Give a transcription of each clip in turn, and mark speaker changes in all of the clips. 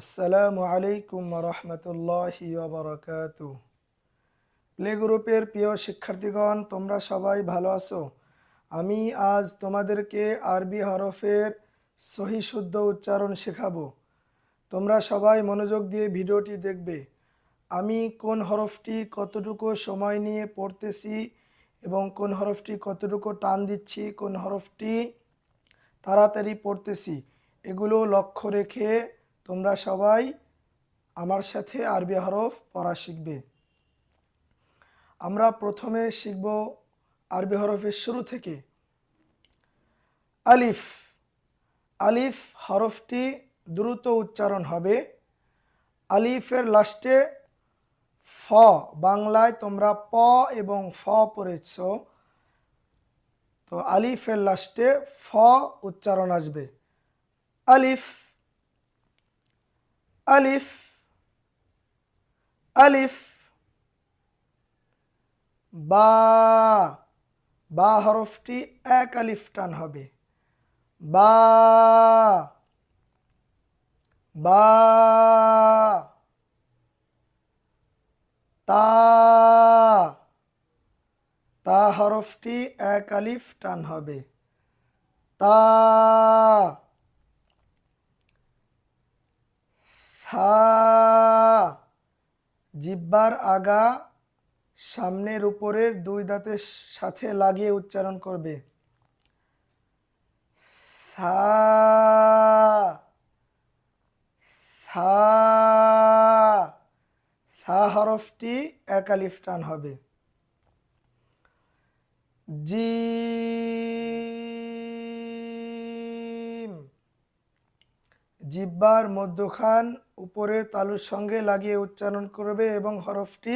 Speaker 1: আসসালামু আলাইকুম রহমতুল্লাহি ওবরাকাতু প্লে গ্রুপের প্রিয় শিক্ষার্থীগণ, তোমরা সবাই ভালো আছো? আমি আজ তোমাদেরকে আরবি হরফের সহি শুদ্ধ উচ্চারণ শেখাবো। তোমরা সবাই মনোযোগ দিয়ে ভিডিওটি দেখবে। আমি কোন হরফটি কতটুকু সময় নিয়ে পড়তেছি এবং কোন হরফটি কতটুকু টান দিচ্ছি, কোন হরফটি তাড়াতাড়ি পড়তেছি, এগুলো লক্ষ্য রেখে তোমরা সবাই আমার সাথে আরবি হরফ পড়া শিখবে। আমরা প্রথমে শিখব আরবি হরফের শুরু থেকে। আলিফ আলিফ হরফটি দ্রুত উচ্চারণ হবে। আলিফের লাস্টে ফ, বাংলায় তোমরা প এবং ফ পড়েছ। তো আলিফের লাস্টে ফ উচ্চারণ আসবে। আলিফ আলিফ আলিফ বা বা হরফটি এক আলিফ টান হবে। বা বা তা তা হরফটি এক আলিফ টান হবে। তা জিব্বার আগা সামনের উপরের দুই দাঁতের সাথে লাগিয়ে উচ্চারণ করবে। সা সা সা হরফটি এক আলিফ হবে। জিম জিব্বার মধ্যখান উপরের তালুর সঙ্গে লাগিয়ে উচ্চারণ করবে এবং হরফটি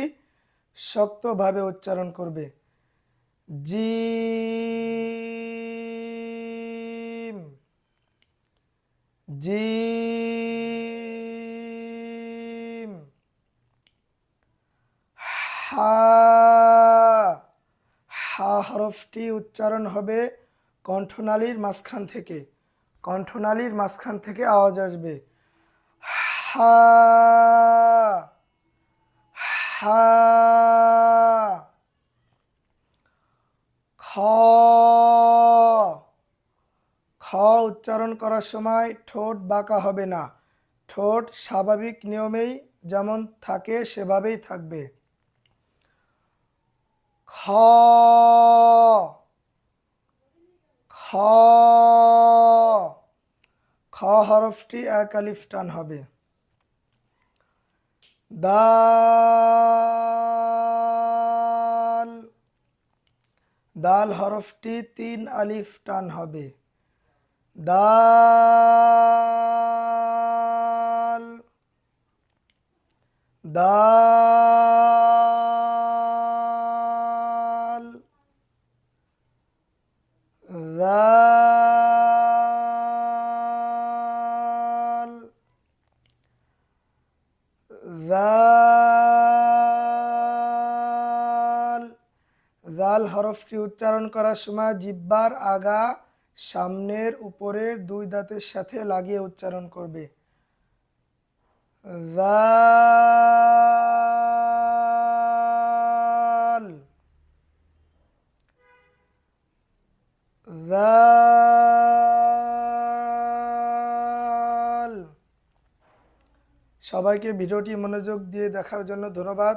Speaker 1: শক্তভাবে উচ্চারণ করবে। জিম। জিম। হা। হা হরফটি উচ্চারণ হবে কণ্ঠনালীর মাঝখান থেকে। কণ্ঠনালীর মাঝখান থেকে আওয়াজ আসবে। হা হা, খ খ উচ্চারণ করার সময় ঠোঁট বাঁকা হবে না। ঠোঁট স্বাভাবিক নিয়মেই যেমন থাকে, সেভাবেই থাকবে। খ খ খ হরফটি এক আলিফ টান হবে। দাল দাল হরফটি তিন আলিফ টান হবে। দাল দাল দাল জাল হরফটি উচ্চারণ করার সময় জিব্বার আগা সামনের উপরের দুই দাঁতের সাথে লাগিয়ে উচ্চারণ করবে। সবাইকে ভিডিওটি মনোযোগ দিয়ে দেখার জন্য ধন্যবাদ।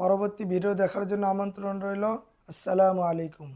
Speaker 1: পরবর্তী ভিডিও দেখার জন্য আমন্ত্রণ রইল। আসসালামু আলাইকুম।